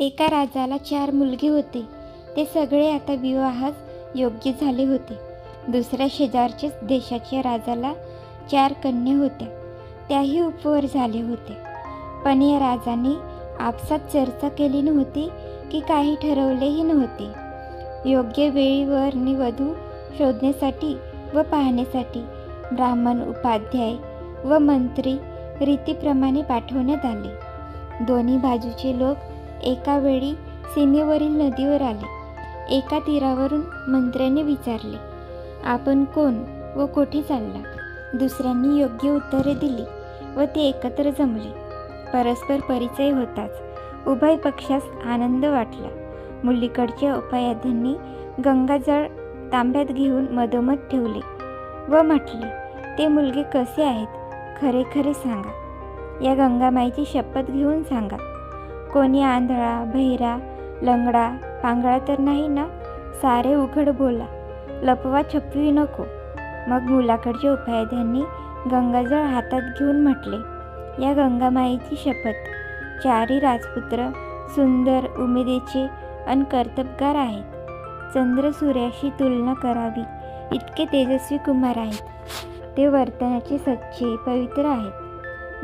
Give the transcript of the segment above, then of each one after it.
एका राजाला चार मुलगे होते. ते सगळे आता विवाहास योग्य झाले होते. दुसऱ्या शेजारच्याच देशाच्या राजाला चार कन्या होत्या. त्याही उपवर झाले होते. पण या राजाने आपसात चर्चा केली नव्हती की काही ठरवलेही नव्हते. योग्य वेळीवर वधू शोधण्यासाठी व पाहण्यासाठी ब्राह्मण उपाध्याय व मंत्री रीतीप्रमाणे पाठवण्यात आले. दोन्ही बाजूचे लोक एका वेळी सीमेवरील नदीवर आले. एका तीरावरून मंत्र्याने विचारले आपण कोण व कोठे चालला दुसऱ्यांनी योग्य उत्तरे दिली व ते एकत्र जमले. परस्पर परिचय होताच. उभय पक्षास आनंद वाटला. मुलीकडच्या उपायाध्यांनी गंगाजळ तांब्यात घेऊन मधोमध ठेवले व म्हटले ते मुलगे कसे आहेत? खरे खरे सांगा. या गंगामाईची शपथ घेऊन सांगा. कोणी आंधळा बहिरा लंगडा पांगळा तर नाही ना? सारे उघड बोला. लपवा छपवी नको. मग मुलाकडच्या उपाध्यांनी गंगाजळ हातात घेऊन म्हटले या गंगामाईची शपथ. चारी राजपुत्र सुंदर उमेदीचे अन कर्तबगार आहेत. चंद्र सूर्याशी तुलना करावी. इतके तेजस्वी कुमार आहेत. ते वर्तनाचे सच्चे पवित्र आहेत.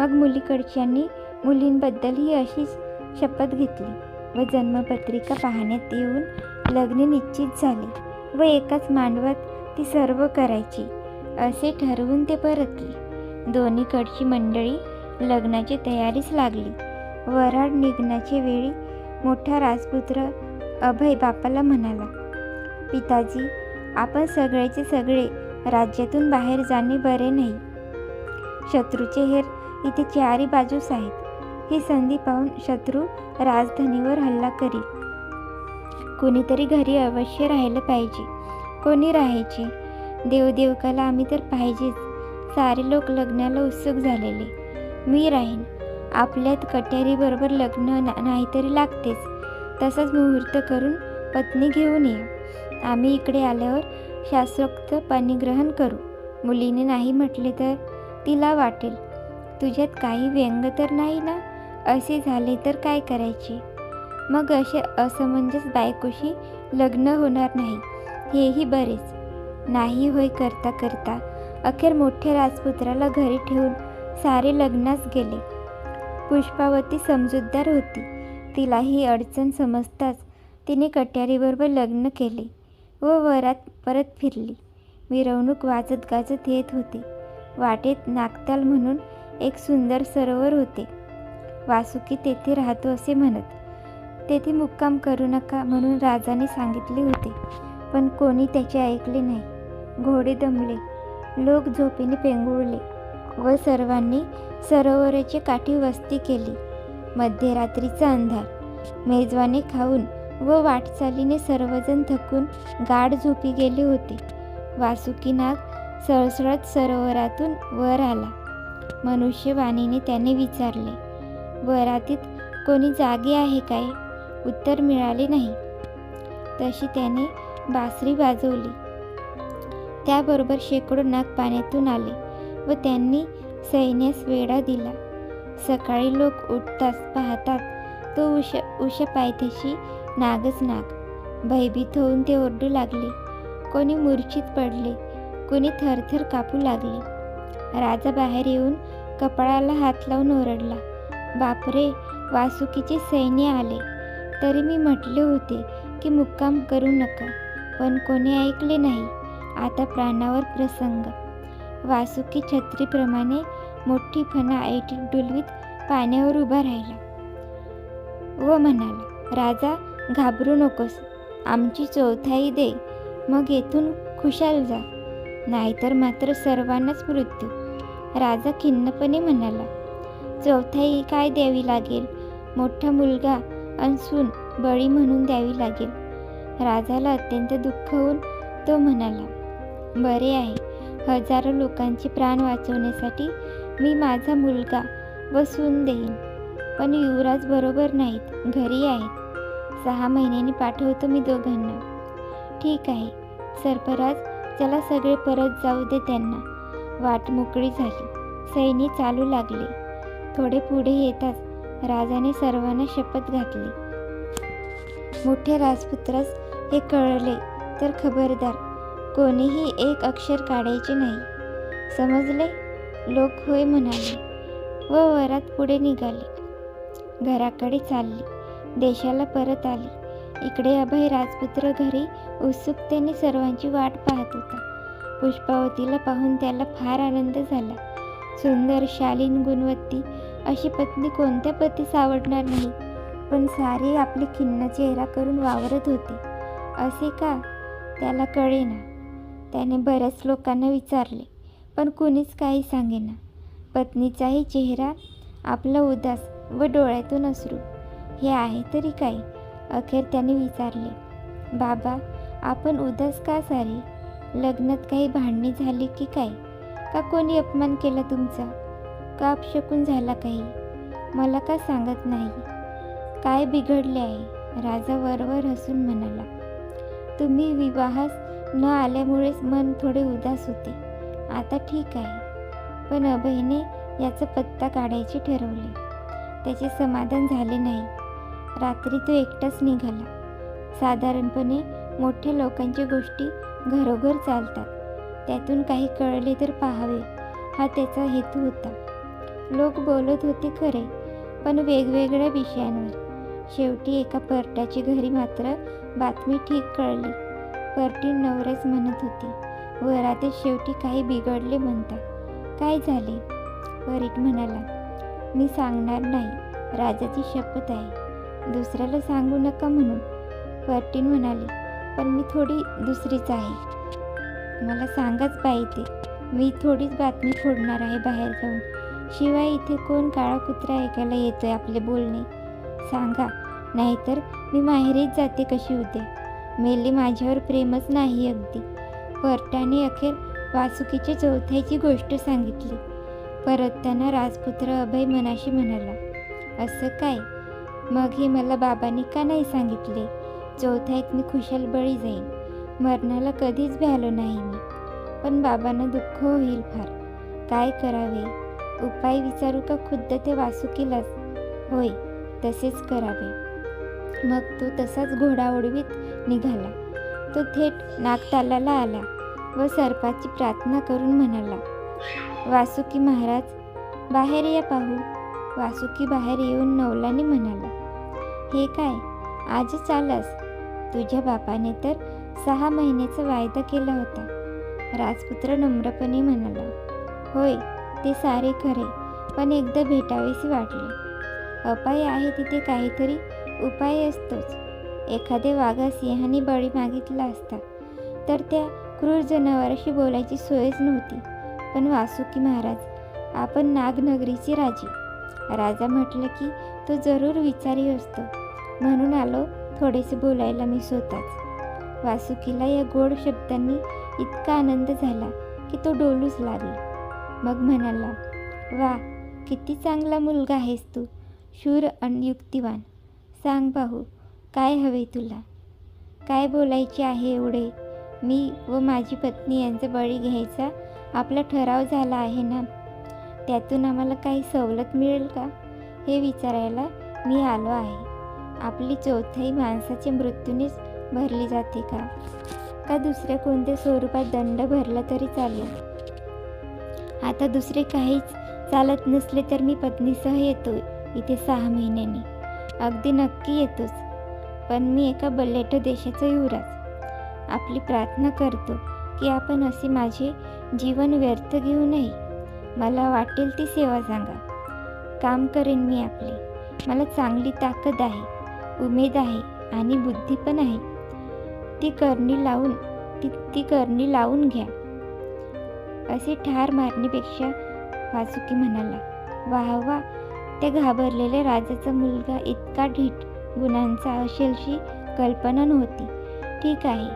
मग मुलीकडच्यांनी मुलींबद्दलही अशीच शपथ घेतली व जन्मपत्रिका पाहण्यात येऊन लग्न निश्चित झाले व एकाच मांडवात ती सर्व करायची असे ठरवून ते परतले. दोन्हीकडची मंडळी लग्नाची तयारीच लागली. वराड निघण्याच्या वेळी मोठा राजपुत्र अभय बापाला म्हणाला पिताजी आपण सगळेचे सगळे राज्यातून बाहेर जाणे बरे नाही. शत्रूचे हेर इथे चारी बाजूस आहेत. ही संधी पाहून शत्रू राजधानीवर हल्ला करी कोणीतरी घरी अवश्य राहिलं पाहिजे. कोणी राहायचे? देवदेवकाला आम्ही तर पाहिजेच. सारे लोक लग्नाला उत्सुक झालेले. मी राहीन. आपल्यात कट्यारीबरोबर लग्न ना नाहीतरी लागतेच. तसाच मुहूर्त करून पत्नी घेऊन ये. आम्ही इकडे आल्यावर शास्त्रोक्त पाणीग्रहण करू. मुलीने नाही म्हटले तर तिला वाटेल. तुझ्यात काही व्यंग तर नाही ना? असे झाले तर काय करायचे? मग असे असमंजस बायकोशी लग्न होणार नाही. हेही बरेच. नाही होय करता करता अखेर मोठ्या राजपुत्राला घरी ठेवून सारे लग्नास गेले. पुष्पावती समजूतदार होती. तिला ही अडचण समजताच तिने कट्यारीबरोबर लग्न केले व वरात परत फिरली. मिरवणूक वाजत गाजत येत होती. वाटेत नागताल म्हणून एक सुंदर सरोवर होते. वासुकी तेथे राहतो असे म्हणत. तेथे मुक्काम करू नका म्हणून राजाने सांगितले होते. पण कोणी त्याचे ऐकले नाही. घोडे दमले. लोक झोपेने पेंगुळले व सर्वांनी सरोवराची काठी वस्ती केली. मध्यरात्रीचा अंधार. मेजवाने खाऊन व वाटचालीने सर्वजण थकून गाढ झोपी गेले होते. वासुकी नाग सळसळत सरोवरातून वर आला. मनुष्यवाणीने त्याने विचारले वरातीत कोणी जागे आहे काय? उत्तर मिळाले नाही. तशी त्याने बासरी वाजवली. त्याबरोबर शेकडो नाग पाण्यातून आले व त्यांनी सैन्यास वेढा दिला. सकाळी लोक उठताच पाहतात तो उश उश पायथ्याशी नागच नाग. भयभीत होऊन ते ओरडू लागले. कोणी मूर्छित पडले कोणी थरथर कापू लागले. राजा बाहेर येऊन कपाळाला हात लावून ओरडला. बापरे वासुकीचे सैन्य आले. तरी मी म्हटले होते की मुक्काम करू नका पण कोणी ऐकले नाही. आता प्राणावर प्रसंग. वासुकी छत्रीप्रमाणे मोठी फणा ऐटीत डुलवीत पाण्यावर उभा राहिला. व म्हणाला राजा घाबरू नकोस. आमची चौथाई दे. मग येथून खुशाल जा. नाहीतर मात्र सर्वांनाच मृत्यू. राजा खिन्नपणे म्हणाला चौथाई काय द्यावी लागेल? मोठा मुलगा अनसून बळी म्हणून द्यावी लागेल. राजाला अत्यंत दुःख होऊन तो म्हणाला बरे आहे. हजारो लोकांचे प्राण वाचवण्यासाठी मी माझा मुलगा व सून देईन. पण युवराज बरोबर नाहीत घरी आहेत. सहा महिन्यांनी पाठवतो मी दोघांना. ठीक आहे. सरफराज चला सगळे परत जाऊ दे त्यांना. वाट मोकळी झाली. सैनी चालू लागले. थोडे पुढे येताच राजाने सर्वांना शपथ घातली. मोठ्या राजपुत्रास हे कळले तर खबरदार. कोणीही एक अक्षर काढायचे नाही. समजले? लोक होय म्हणाले व वरात पुढे निघाले. घराकडे चालली. देशाला परत आली. इकडे अभय राजपुत्र घरी उत्सुकतेने सर्वांची वाट पाहत होता. पुष्पावतीला पाहून त्याला फार आनंद झाला. सुंदर शालीन गुणवत्ती अशी पत्नी कोणत्या पतीस आवडणार नाही. पण सारे आपले खिन्न चेहरा करून वावरत होते. असे का? त्याला कळेना. त्याने बऱ्याच लोकांना विचारले पण कुणीच काही सांगेना. पत्नीचाही चेहरा आपला उदास व डोळ्यातून असरू. हे आहे तरी काय? अखेर त्याने विचारले बाबा आपण उदास का सारे? लग्नात काही भांडणी झाली की काय? का कोणी अपमान केला तुमचा? का अपशकून झाला काही. मला का सांगत नाही? काय बिघडले आहे? राजा वरवर हसून म्हणाला. तुम्ही विवाहास न आल्यामुळेच मन थोडे उदास होते. आता ठीक आहे. पण अभयने याचा पत्ता काढायचे ठरवले. त्याचे समाधान झाले नाही. रात्री तो एकटाच निघाला. साधारणपणे मोठ्या लोकांच्या गोष्टी घरोघर चालतात. त्यातून काही कळले तर पाहावे. हा त्याचा हेतू होता. लोक बोलत होते खरे पण वेगवेगळ्या विषयांवर. शेवटी एका परट्याची घरी मात्र बातमी ठीक कळली. परटी नवऱ्याच म्हणत होती वरातीत शेवटी काही बिघडले म्हणता. काय झाले? परीट म्हणाला मी सांगणार नाही. राजाची शपथ आहे. दुसऱ्याला सांगू नका म्हणून. परटीन म्हणाली पण मी थोडी दुसरीच आहे. मला सांगाच पाहिजे. मी थोडीच बातमी फोडणार आहे बाहेर जाऊन. शिवाय इथे कोण काळा कुत्रा ऐकायला येतोय आपले बोलणे? सांगा नाहीतर मी माहेरीच जाते कशी उद्या मेली माझ्यावर प्रेमच नाही अगदी. परट्याने अखेर वासुकीच्या चौथ्याची गोष्ट सांगितली. परतताना राजपुत्र अभय मनाशी म्हणाला असं काय? मग हे मला बाबांनी का नाही सांगितले? चौथ्यात मी खुशाल बळी जाईन. मरणाला कधीच भ्यालो नाही मी. पण बाबांना दुःख होईल फार. काय करावे? उपाय विचारू का खुद्द ते वासुकीलाच? होय तसेच करावे. मग तो तसाच घोडा ओढवीत निघाला. तो थेट नागतालाला आला व सर्पाची प्रार्थना करून म्हणाला वासुकी महाराज बाहेर या पाहू. वासुकी बाहेर येऊन नवलाने म्हणाला हे काय आजच आलास तुझ्या बापाने तर सहा महिन्याचा वायदा केला होता. राजपुत्र नम्रपणे म्हणाला होय ते सारे खरे पण एकदा भेटावेसे वाटले. अपाय आहे तिथे काहीतरी उपाय असतोच. एखाद्या वाघा सिंहाने बळी मागितला असता तर त्या क्रूर जनावराशी बोलायची सोयच नव्हती. पण वासुकी महाराज आपण नागनगरीचे राजे. राजा म्हटलं की तो जरूर विचारी असतो. म्हणून आलो थोडेसे बोलायला मी स्वतःच. वासुकीला या गोड शब्दांनी इतका आनंद झाला की तो डोलूच लागला. मग म्हणाला वा किती चांगला मुलगा आहेस तू शूर आणि युक्तिवान. सांग पाहू काय हवे तुला? काय बोलायचे आहे एवढे? मी व माझी पत्नी यांचा बळी घ्यायचा आपला ठराव झाला आहे ना? त्यातून आम्हाला काही सवलत मिळेल का? हे विचारायला मी आलो आहे. आपली चौथाई माणसाच्या मृत्यूनेच भरली जाते का? का दुसऱ्या कोणत्या स्वरूपात दंड भरला तरी चालेल? आता दुसरे काहीच चालत नसले तर मी पत्नीसह येतो इथे सहा महिन्यांनी. अगदी नक्की येतोच पण मी एका बल्लेट देशाचा युवराज. आपली प्रार्थना करतो की आपण असे माझे जीवन व्यर्थ घेऊ नये. मला वाटेल ती सेवा सांगा. काम करेन मी आपले. मला चांगली ताकद आहे उमेद आहे आणि बुद्धी पण आहे. ती करणी लावून ती ती करणी लावून घ्या. असे ठार मारण्यापेक्षा वासुकी म्हणाला वाह वा त्या घाबरलेल्या राजाचा मुलगा इतका ढीठ गुणांचा असेलशी कल्पना नव्हती. ठीक आहे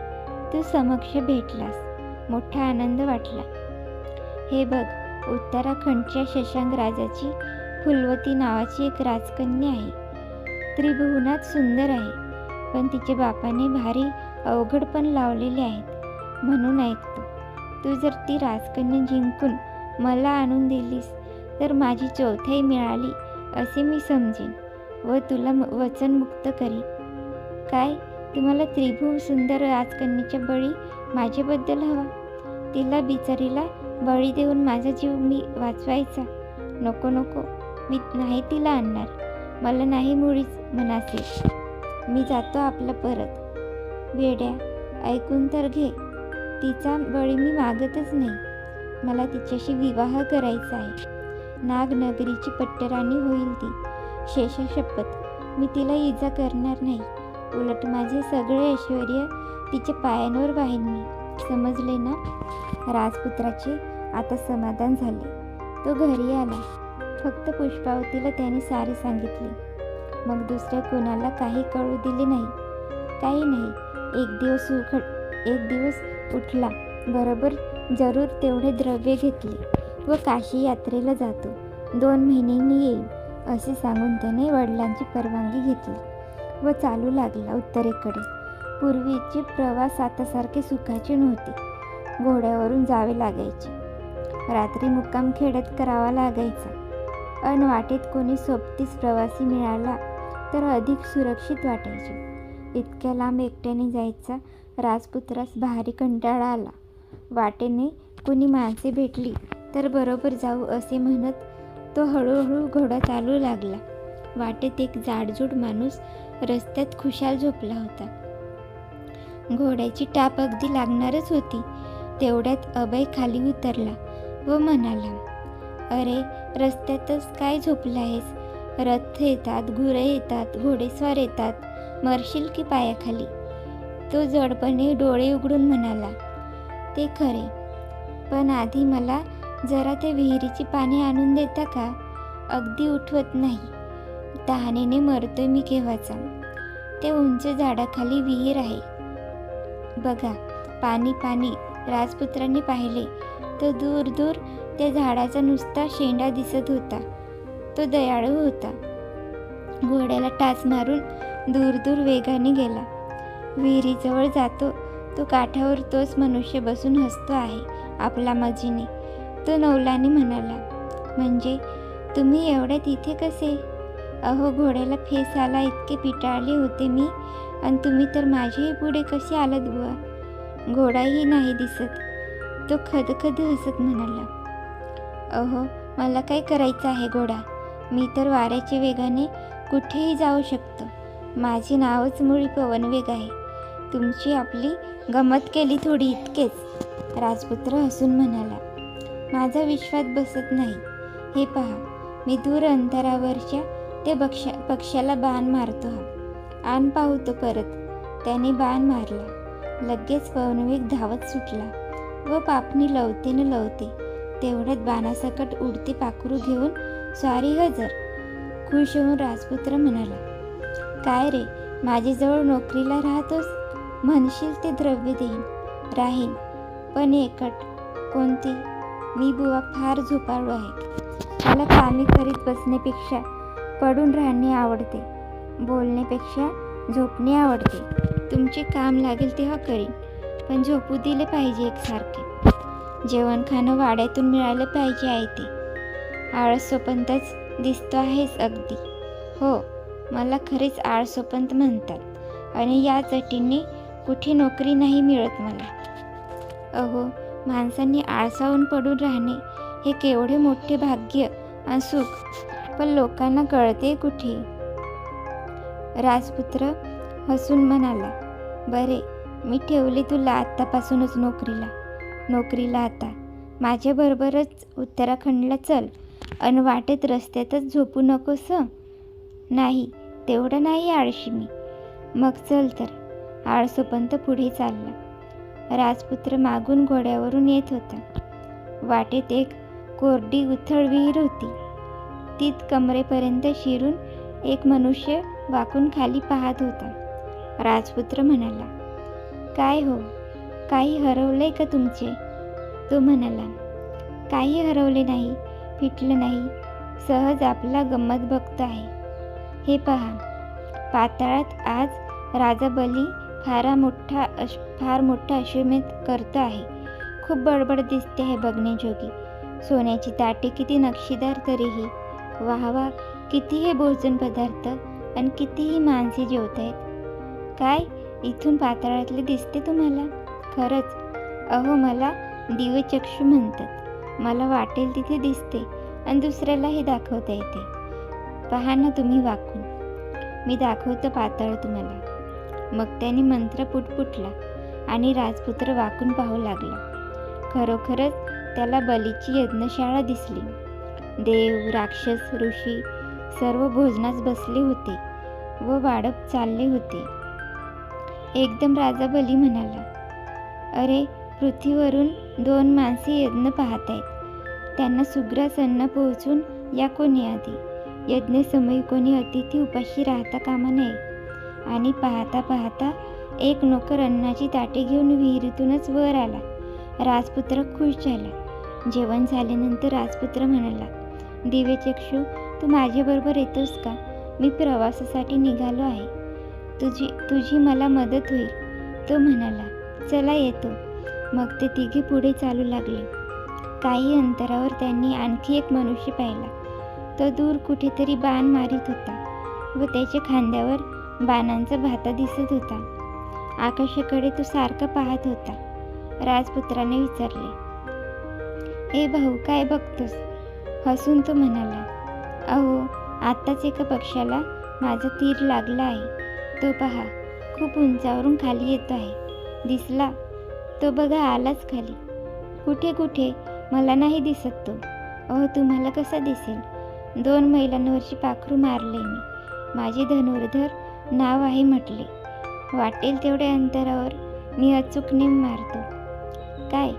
तू समक्ष भेटलास. मोठा आनंद वाटला. हे बघ उत्तराखंडच्या शशांक राजाची फुलवती नावाची एक राजकन्या आहे. त्रिभुवनात सुंदर आहे पण तिच्या बापाने भारी अवघड पण लावलेले आहेत. म्हणून ऐकतो तू जर ती राजकन्या जिंकून मला आणून दिलीस तर माझी चौथाई मिळाली असे मी समजेन व तुला वचनमुक्त करीन. काय? तुम्हाला त्रिभुव सुंदर राजकन्याच्या बळी माझ्याबद्दल हवा? तिला बिचारीला बळी देऊन माझा जीव मी वाचवायचा? नको नको मी नाही तिला आणणार. मला नाही मुळीच मनासे मी जातो आपलं परत. वेड्या ऐकून तर घे. तिचा बळी मी मागतच नाही. मला तिच्याशी विवाह करायचा आहे. नागनगरीची पट्टराणी होईल ती. शेषा शपथ. मी तिला इजा करणार नाही. उलट माझे सगळे ऐश्वर तिच्या पायांवर वाहीन मी. समजले ना? राजपुत्राचे आता समाधान झाले. तो घरी आला. फक्त पुष्पावतीला त्याने सारे सांगितले. मग दुसऱ्या कोणाला काही कळू दिले नाही. काही नाही. एक दिवस उघड एक दिवस उठला. बरोबर जरूर तेवढे द्रव्य घेतले व काशी यात्रेला जातो. दोन महिन्यांनी येईल असे सांगून त्याने वडिलांची परवानगी घेतली व चालू लागला उत्तरेकडे. पूर्वीचे प्रवास आतासारखे सुखाचे नव्हते. घोड्यावरून जावे लागायचे. रात्री मुक्काम खेडत करावा लागायचा. अन वाटेत कोणी सोबतीस प्रवासी मिळाला तर अधिक सुरक्षित वाटायचे. इतक्या लांब एकट्याने जायचा राजपुत्रास भारी कंटाळा आला. वाटेने कुणी माणसे भेटली तर बरोबर जाऊ असे म्हणत तो हळूहळू घोडा चालू लागला. वाटेत एक जाडजूड माणूस रस्त्यात खुशाल झोपला होता. घोड्याची टाप अगदी लागणारच होती. तेवढ्यात अभय खाली उतरला व म्हणाला अरे रस्त्यातच काय झोपला आहेस रथ येतात गुरे येतात घोडेस्वार येतात. मरशील की पायाखाली? तो जडपणे डोळे उघडून म्हणाला ते खरे. पण आधी मला जरा ते विहिरीची पाने आणून देता का? अगदी उठवत नाही. तहानेने मरतोय मी केव्हाचा. ते उंच झाडाखाली विहीर आहे. बघा पाणी पाणी. राजपुत्रांनी पाहिले. तो दूर दूर त्या झाडाचा नुसता शेंडा दिसत होता. तो दयाळू होता. घोड्याला टाच मारून दूर दूर वेगाने गेला. विहिरीजवळ जातो. तो काठावर तोच मनुष्य बसून हसतो आहे आपला मजीने. तो नवलाने म्हणाला म्हणजे तुम्ही एवढ्या तिथे कसे? अहो घोड्याला फेस आला इतके पिटाळले होते मी. आणि तुम्ही तर माझ्याही पुढे कसे आलात बुवा? घोडाही नाही दिसत. तो खदखद हसत म्हणाला अहो मला काय करायचं आहे घोडा? मी तर वाऱ्याच्या वेगाने कुठेही जाऊ शकतो. माझे नावच मुळी पवनवेग आहे. तुमची आपली गमत केली थोडी इतकेच राजपुत्र हसून म्हणाला. माझा विश्वास बसत नाही. हे पहा मी दूर अंतरावरच्या ते पक्षा पक्षाला बाण मारतो. हा आण पाहतो परत. त्याने बाण मारला. लगेच पवनवेग धावत सुटला व पापणी लवते न लवते. तेवढ्यात बाणासकट उडते पाखरू घेऊन स्वारी हजर खुश होऊन राजपुत्र म्हणाला. काय रे माझ्याजवळ नोकरीला राहतोस? म्हणशील ते द्रव्य देईन. राहीन. पण एकट. कोणती? मी बुवा फार झोपाळू आहे. मला कामे करीत बसण्यापेक्षा पडून राहणे आवडते. बोलण्यापेक्षा झोपणे आवडते. तुमचे काम लागेल तेव्हा करीन. पण झोपू दिले पाहिजे एकसारखे. जेवण खाणं वाड्यातून मिळालं पाहिजे आहे ते. आळसोपंतच दिसतो आहेस अगदी. हो मला खरेच आळसोपंत म्हणतात. आणि या चटीने कुठे नोकरी नाही मिळत मला. अहो माणसांनी आळसावून पडून राहणे हे केवढे मोठे भाग्य आणि सुख पण लोकांना कळते कुठे? राजपुत्र हसून म्हणाला बरे मी ठेवले तुला आत्तापासूनच नोकरीला. नोकरीला आता. माझ्याबरोबरच उत्तराखंडला चल अन वाटेत रस्त्यातच झोपू नकोस नाही तेवढं नाही आळशी मी. मग चल तर. आळसोपंत पुढे चालला. राजपुत्र मागून घोड्यावरून येत होता. वाटेत एक कोरडी उथळ विहीर होती. तीत कमरेपर्यंत शिरून एक मनुष्य वाकून खाली पाहत होता. राजपुत्र म्हणाला काय हो? काही हरवले का तुमचे? तो म्हणाला काही हरवले नाही फिटलं नाही. सहज आपला गंमत बघतो आहे. हे पहा पाताळात आज राजा बली फारा मोठा अश फार मोठा अश्वमेध करतो आहे. खूप बडबड दिसते आहे बघण्याजोगी. सोन्याची ताटे किती नक्षीदार तरीही. वाह किती हे भोजन पदार्थ आणि कितीही माणसे जेवत आहेत. काय? इथून पाताळातले दिसते तुम्हाला? खरंच. अहो मला दिवचक्षू म्हणतात. मला वाटेल तिथे दिसते आणि दुसऱ्यालाही दाखवता येते. पहा ना तुम्ही वाकून. मी दाखवतो पातळ तुम्हाला. मग त्याने मंत्र पुटपुटला आणि राजपुत्र वाकून पाहू लागला. खरोखरच त्याला बलीची यज्ञशाळा दिसली. देव राक्षस ऋषी सर्व भोजनास बसले होते व वाढप चालले होते. एकदम राजा बली म्हणाला अरे पृथ्वीवरून दोन माणसे यज्ञ पाहत आहेत त्यांना सुग्रास अन्न पोहोचून या कोणी आधी? यज्ञसमयी कोणी अतिथी उपाशी राहता कामा नये. आणि पाहता पाहता एक नोकर अन्नाची ताटे घेऊन विहिरीतूनच वर आला. राजपुत्र खुश झाला. जेवण झाल्यानंतर राजपुत्र म्हणाला दिव्यचक्षू तू माझ्याबरोबर येतोस का? मी प्रवासासाठी निघालो आहे. तुझी तुझी मला मदत होईल. तो म्हणाला चला येतो. मग ते तिघे पुढे चालू लागले. काही अंतरावर त्यांनी आणखी एक मनुष्य पाहिला. तो दूर कुठेतरी बाण मारित होता व त्याच्या खांद्यावर बाणांचा भाता दिसत होता. आकाशाकडे तो सारखा पाहत होता. राजपुत्राने विचारले ए भाऊ काय बघतोस? हसून तो म्हणाला अहो आत्ताच एका पक्षाला माझा तीर लागला आहे. तो पहा खूप उंचावरून खाली येतो आहे. दिसला? तो बघा आलाच खाली. कुठे कुठे? मला नाही दिसत तो. अहो तुम्हाला कसा दिसेल? दोन मैलांवरची पाखरू मारले मी. माझे धनुर्धर नाव आहे म्हटले. वाटेल तेवढ्या अंतरावर मी अचूक नेम मारतो. काय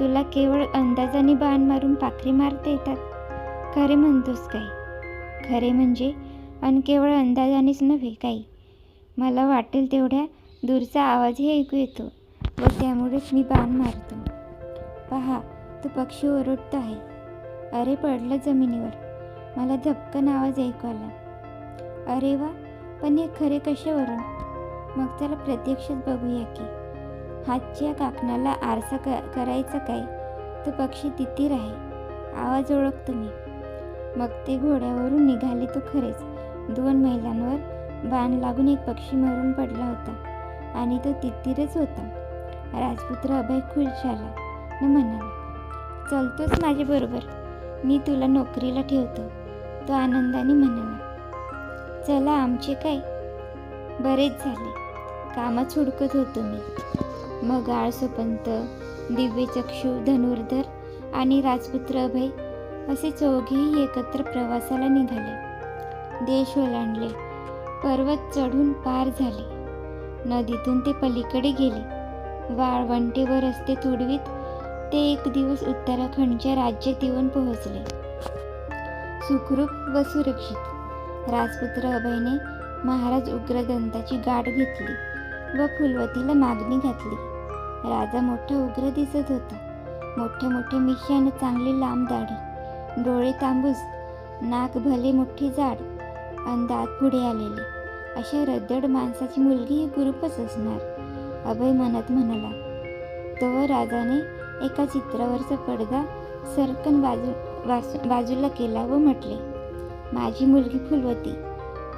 तुला केवळ अंदाजाने बाण मारून पाखरी मारता येतात? खरे म्हणतोस काय? खरे म्हणजे आणि केवळ अंदाजानेच नव्हे काही मला वाटेल तेवढ्या दूरचा आवाजही ऐकू येतो व त्यामुळेच मी बाण मारतो. पहा तो पक्षी ओरडतो आहे. अरे पडलं जमिनीवर. मला धपकन आवाज ऐकू आला. अरे वा पण हे खरे कशावरून मग त्याला प्रत्यक्षच बघूया की. हातच्या काकणाला आरसा क करायचा काय? तो पक्षी तितीर आहे. आवाज ओळखतो मी मग ते घोड्यावरून निघाले तो खरेच. दोन महिलांवर बाण लागून एक पक्षी मरून पडला होता आणि तो तितीरच होता. राजपुत्र अभय खुश झाला. न म्हणाला चलतोच माझ्याबरोबर मी तुला नोकरीला ठेवतो. तो आनंदाने म्हणाला चला आमचे काय? बरेच झाले. कामच हुडकत होतो मी. मग आळसोपंत दिव्यचक्षू धनुर्धर आणि राजपुत्र अभय असे चौघेही एकत्र प्रवासाला निघाले. देश ओलांडले. पर्वत चढून पार झाले. नदीतून ते पलीकडे गेले. वाळवंटे व रस्ते तुडवीत ते एक दिवस उत्तराखंडच्या राज्यात येऊन पोहोचले. सुखरूप व सुरक्षित. राजपुत्र अभयने महाराज उग्रदंताची गाठ घेतली व फुलवतीला मागणी घातली. राजा मोठा उग्र दिसत होता. मोठे मोठे मिशी आणि चांगली लांब दाढी डोळे तांबूस नाक भले मोठे जाड आणि दात पुढे आलेले. अशा रद्दड माणसाची मुलगी ही गुरुपच असणार अभय मनात म्हणाला. तो राजाने एका चित्रावरचा पडदा सरकन बाजू बाजू बाजूला केला व म्हटले माझी मुलगी फुलवती.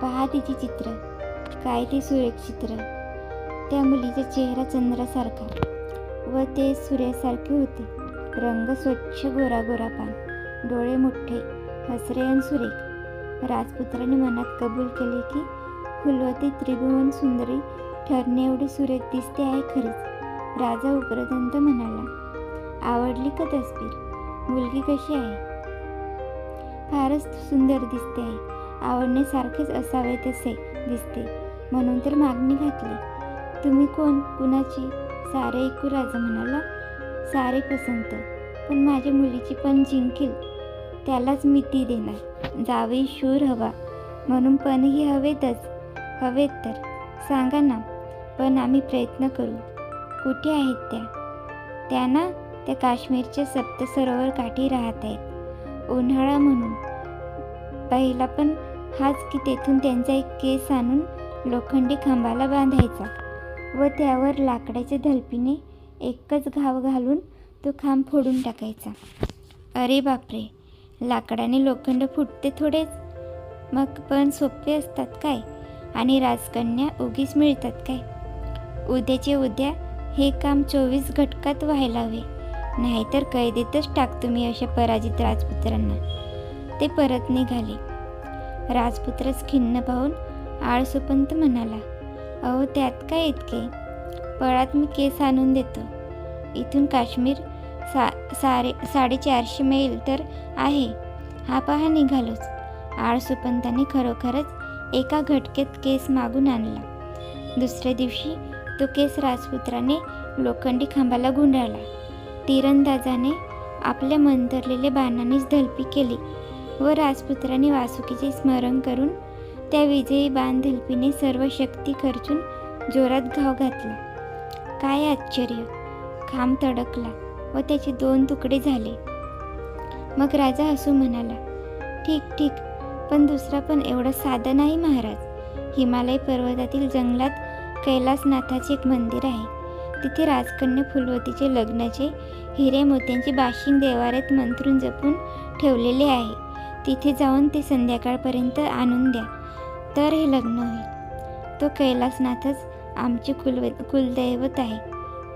पहा तिची चित्र. काय ते सुरेख चित्र. त्या मुलीचा चेहरा चंद्रासारखा व ते सूर्यासारखे होते. रंग स्वच्छ गोरा गोरा पान डोळे मोठे हसरे आणि सुरेख. राजपुत्राने मनात कबूल केले की फुलवती त्रिभुवन सुंदरी ठरणे एवढी सुरेख दिसते आहे खरीच. राजा उग्रदंत म्हणाला आवडली का तस्वीर? मुलगी कशी आहे? फारच सुंदर दिसते. आहे आवडण्यासारखेच असावे तसे दिसते. म्हणून तर मागणी घातली. तुम्ही कोण? कुणाची? सारे ऐकू राजा म्हणाला. सारे पसंत पण माझ्या मुलीची पण जिंकेल. त्यालाच मी ती देणार. जावे शूर हवा. म्हणून पणही हवेतच. हवेत तर. सांगा ना. पण आम्ही प्रयत्न करू. कुठे आहेत त्या? त्या ना? त्या काश्मीरच्या सप्त सरोवर काठी राहत आहेत. उन्हाळा म्हणून. पहिला पण हाच की तेथून त्यांचा एक केस आणून लोखंडी खांबाला बांधायचा व त्यावर लाकडाच्या धलपीने एकच घाव घालून तो खांब फोडून टाकायचा. अरे बापरे! लाकडाने लोखंड फुटते थोडेच. मग पण सोपे असतात काय? आणि राजकन्या उगीच मिळतात काय? उद्याचे उद्या हे काम चोवीस घटकात व्हायला हवे. नाहीतर कैदेतच टाकतो मी अशा पराजित राजपुत्रांना. ते परत निघाले. राजपुत्रच खिन्न पाहून आळसुपंत म्हणाला अहो त्यात काय इतके? पळात मी केस आणून देतो. इथून काश्मीर सा सारे साडेचारशे मैल तर आहे. हा पहा निघालोच. आळसुपंताने खरोखरच एका घटकेत केस मागून आणला. दुसऱ्या दिवशी तो केस राजपुत्राने लोखंडी खांबाला गुंडाळला. तीरंदाजाने आपल्या मंतरलेले बाणानेच धलपी केली व राजपुत्राने वासुकीचे स्मरण करून त्या विजयी बाण धलपीने सर्व शक्ती खर्चून जोरात घाव घातला. काय आश्चर्य! खांब तडकला व त्याचे दोन तुकडे झाले. मग राजा हसू म्हणाला ठीक ठीक पण दुसरा पण एवढा साधा नाही महाराज. हिमालय पर्वतातील जंगलात कैलासनाथाचे एक मंदिर आहे. तिथे राजकन्या फुलवतीचे लग्नाचे हिरे मोत्यांची बाशिंग देवाऱ्यात मंत्रून जपून ठेवलेले आहे. तिथे जाऊन ते संध्याकाळपर्यंत आणून द्या. तर हे लग्न होईल. तो कैलासनाथच आमचे कुलव कुलदैवत आहे.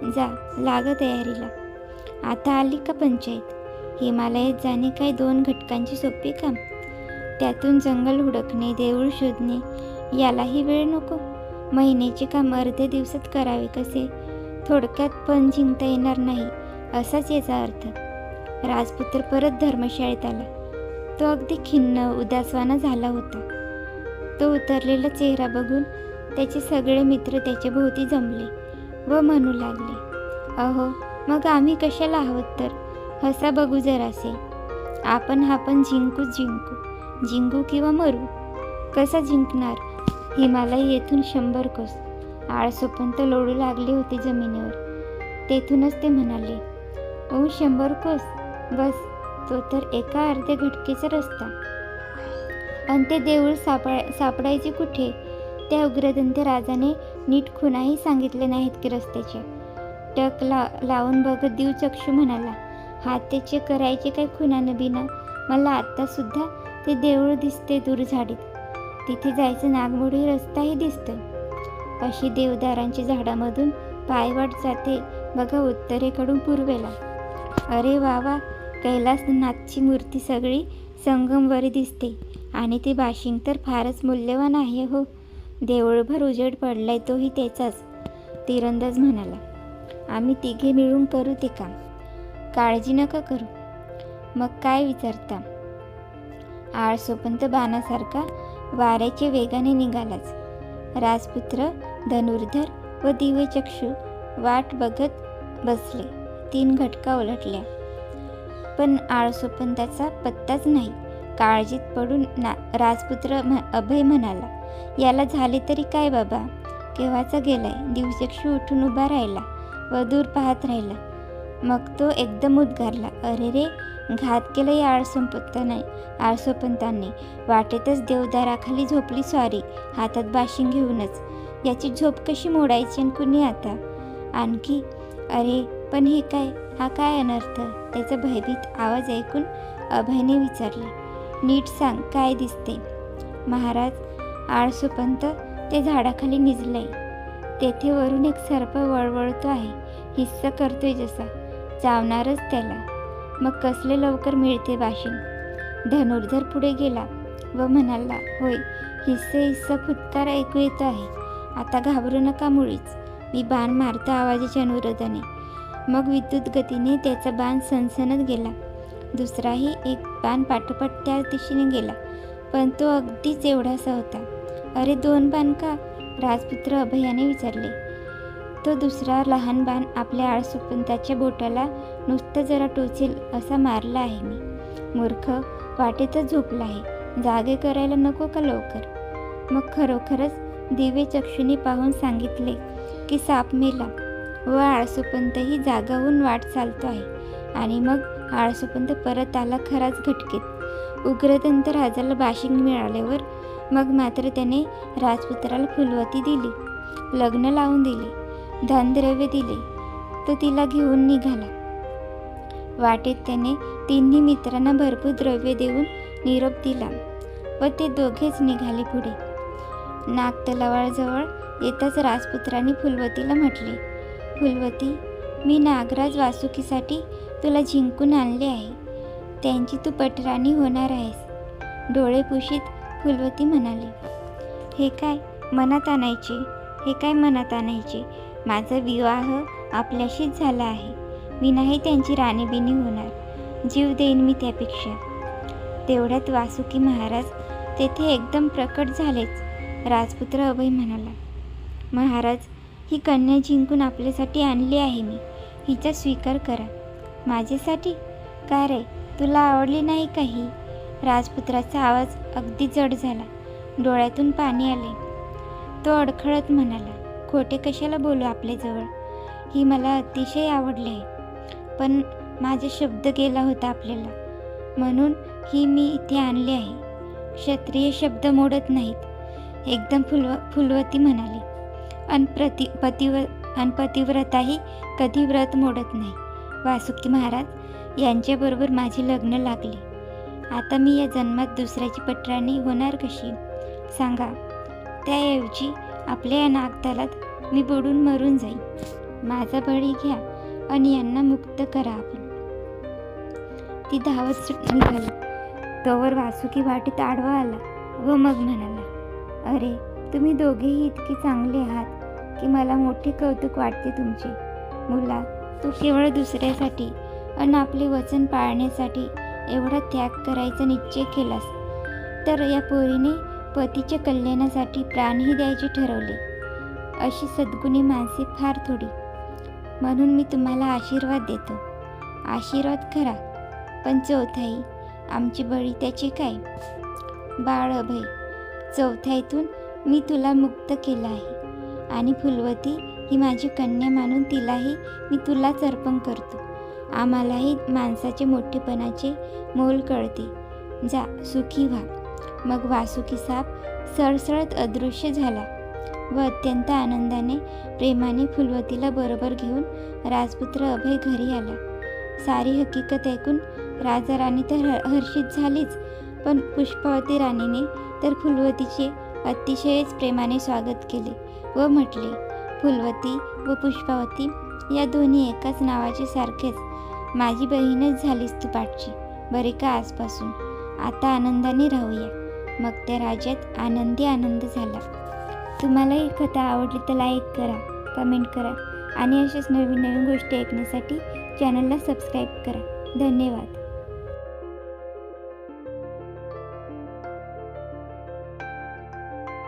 जा लाग तयारीला. आता आली का पंचायत? हिमालयात जाणे काय दोन घटकांची सोपी काम? त्यातून जंगल हुडकणे देऊळ शोधणे यालाही वेळ नको. महिन्याचे काम अर्ध्या दिवसात करावे कसे? थोडक्यात पण जिंकता येणार नाही असाच याचा अर्थ. राजपुत्र परत धर्मशाळेत आला. तो अगदी खिन्न उदासवाना झाला होता. तो उतरलेला चेहरा बघून त्याचे सगळे मित्र त्याच्या भोवती जमले व म्हणू लागले अहो मग आम्ही कशाला आहोत तर? हसा बघू जरासे आपण हा पण जिंकूच जिंकू. जिंकू किंवा मरू. कसा जिंकणार? हिमालय येथून शंभर कोस. आळसोपंत लोळू लागले होते जमिनीवर. तेथूनच ते म्हणाले ओ शंभर कोस बस तो तर एका अर्ध्या घटकेचा रस्ता. आणि ते देऊळ सापड सापडायचे कुठे? त्या उग्रदंत राजाने नीट खुणाही सांगितले नाहीत की रस्त्याचे. टक ला लावून बघत देव चक्षू म्हणाला हातेचे करायचे काय खुणानं बिना? मला आत्तासुद्धा ते देऊळ दिसते दूर झाडीत. तिथे जायचं नागमोडी रस्ताही दिसतं. अशी देवदारांची झाडामधून पायवाट जाते. बघा उत्तरेकडून पूर्वेला. अरे वा वा कैलासनाथची मूर्ती सगळी संगमवरी दिसते. आणि ती बाशिंग तर फारच मूल्यवान आहे हो. देऊळभर उजेड पडलाय तोही त्याचाच तिरंदाज म्हणाला. आम्ही तिघे मिळून करू ते काम. काळजी नका करू. मग काय विचारता? आळसोपंत बाणासारखा वाऱ्याच्या वेगाने निघालाच. राजपुत्र धनुर्धर व दिव्यचक्षू वाट बघत बसले. तीन घटका उलटल्या. पण आळसोपंताचा पत्ताच नाही. काळजीत पडून ना राजपुत्र म्ह अभय म्हणाला याला झाले तरी काय बाबा? केव्हाचा गेलाय? दिवचक्षू उठून उभा राहिला व दूर पाहत राहिला. मग तो एकदम उद्गारला अरे रे घात केलं या नाही. आळसोपंतांनी वाटेतच देवदाराखाली झोपली सॉरी हातात बाशिंग घेऊनच. याची झोप कशी मोडायची आणि कुणी आता? आणखी अरे पण हे काय? हा काय अनर्थ? त्याचा भयभीत आवाज ऐकून अभयने विचारले नीट सांग काय दिसते महाराज आळसोपंत ते झाडाखाली निजलंय. तेथे वरून एक सर्प वळवळतो आहे. हिस्सा करतोय जसा. चावणारच त्याला. मग कसले लवकर मिळते वाशिन धनुर्धर पुढे गेला व म्हणाला होय हिस्से हिस्सा फुटकार ऐकू येत आहे. आता घाबरू नका मुळीच. मी बाण मारतो आवाजाच्या अनुरोधाने. मग विद्युत गतीने त्याचा बाण सनसनत गेला. दुसराही एक बाण पाठोपाठ त्या दिशेने गेला पण तो अगदीच एवढासा होता. अरे दोन बाण का? राजपुत्र अभयाने विचारले. तो दुसरा लहान बाण आपल्या आळसुपंताच्या बोटाला नुसतं जरा टोचेल असा मारला आहे मी. मूर्ख वाटेतच झोपला आहे. जागे करायला नको का लवकर? मग खरोखरच दिवे चक्षुनी पाहून सांगितले की साप मेला व आळसोपंतही जागाहून वाट चालतो आहे. आणि मग आळसुपंत परत आला खराच घटकेत. उग्रदंत राजाला बाशिंग मिळाल्यावर मग मात्र त्याने राजपुत्राला फुलवती दिली. लग्न लावून दिले. धनद्रव्य दिले तो तिला घेऊन निघाला. वाटेत त्याने तिन्ही मित्रांना भरपूर द्रव्य देऊन निरोप दिला व ते दोघेच निघाले पुढे. नाग तलावाजवळ येताच राजपुत्राने फुलवतीला म्हटले फुलवती मी नागराज वासुकीसाठी तुला जिंकून आणले आहे. त्यांची तू पटराणी होणार आहेस. डोळे पुशीत फुलवती म्हणाली हे काय मनात आणायचे? हे काय मनात आणायचे? माझा विवाह आपल्याशीच झाला आहे. मी नाही त्यांची राणीबिनी होणार. जीव देईन मी त्यापेक्षा. तेवढ्यात वासुकी महाराज तेथे एकदम प्रकट झालेच राजपुत्र अभय म्हणाला. महाराज ही कन्या जिंकून आपल्यासाठी आणली आहे मी. हिचा स्वीकार करा. माझ्यासाठी? का रे? तुला आवडली नाही का ही? राजपुत्राचा आवाज अगदी जड झाला. डोळ्यातून पाणी आले. तो अडखळत म्हणाला. खोटे कशाला बोलू आपल्याजवळ? ही मला अतिशय आवडली. आहे पण माझा शब्द गेला होता आपल्याला. म्हणून ही मी इथे आणली आहे. क्षत्रिय शब्द मोडत नाहीत. एकदम फुलव फुलवती म्हणाली. अनप्रति पतिव अनपतिव्रताही कधी व्रत मोडत नाही. वासुकी महाराज यांच्याबरोबर माझे लग्न लागले. आता मी या जन्मात दुसऱ्याची पटराणी होणार कशी? सांगा. त्याऐवजी आपल्या या नागतालात मी बुडून मरून जाईन. माझा बळी घ्या आणि यांना मुक्त करा आपण. ती धावत निघाली तोवर वासुकी वाटेत आडवा आला व मग म्हणाला अरे तुम्ही दोघेही इतके चांगले आहात की मला मोठे कौतुक वाटते तुमचे. मुला तू केवळ दुसऱ्यासाठी आणि आपले वचन पाळण्यासाठी एवढा त्याग करायचा निश्चय केलास. तर या पोरीने पतीच्या कल्याणासाठी प्राणही द्यायचे ठरवले. अशी सद्गुणी माणसे फार थोडी. म्हणून मी तुम्हाला आशीर्वाद देतो. आशीर्वाद खरा. पण चौथाई आमची बळी त्याचे काय? बाळ अभय चौथाईतून मी तुला मुक्त केलं आहे. आणि फुलवती ही माझी कन्या मानून तिलाही मी तुलाच अर्पण करतो. आम्हालाही माणसाचे मोठेपणाचे मोल कळते. जा सुखी व्हा. मग वासुकी साप सळसळत अदृश्य झाला व अत्यंत आनंदाने प्रेमाने फुलवतीला बरोबर घेऊन राजपुत्र अभय घरी आला. सारी हकीकत ऐकून राजा राणी तर ह- हर्षित झालीच पण पुष्पावती राणीने तर फुलवतीचे अतिशयच प्रेमाने स्वागत केले व म्हटले फुलवती व पुष्पावती या दोन्ही एकाच नावाचे सारखेच. माझी बहीणच झालीस तू पाठची. बरे का आजपासून? आता आनंदाने राहूया. मग त्या राज्यात आनंदी आनंद झाला. तुम्हाला ही कथा आवडली तर लाईक करा कमेंट करा आणि अशाच नवीन नवीन गोष्टी ऐकण्यासाठी चॅनलला सबस्क्राईब करा. धन्यवाद.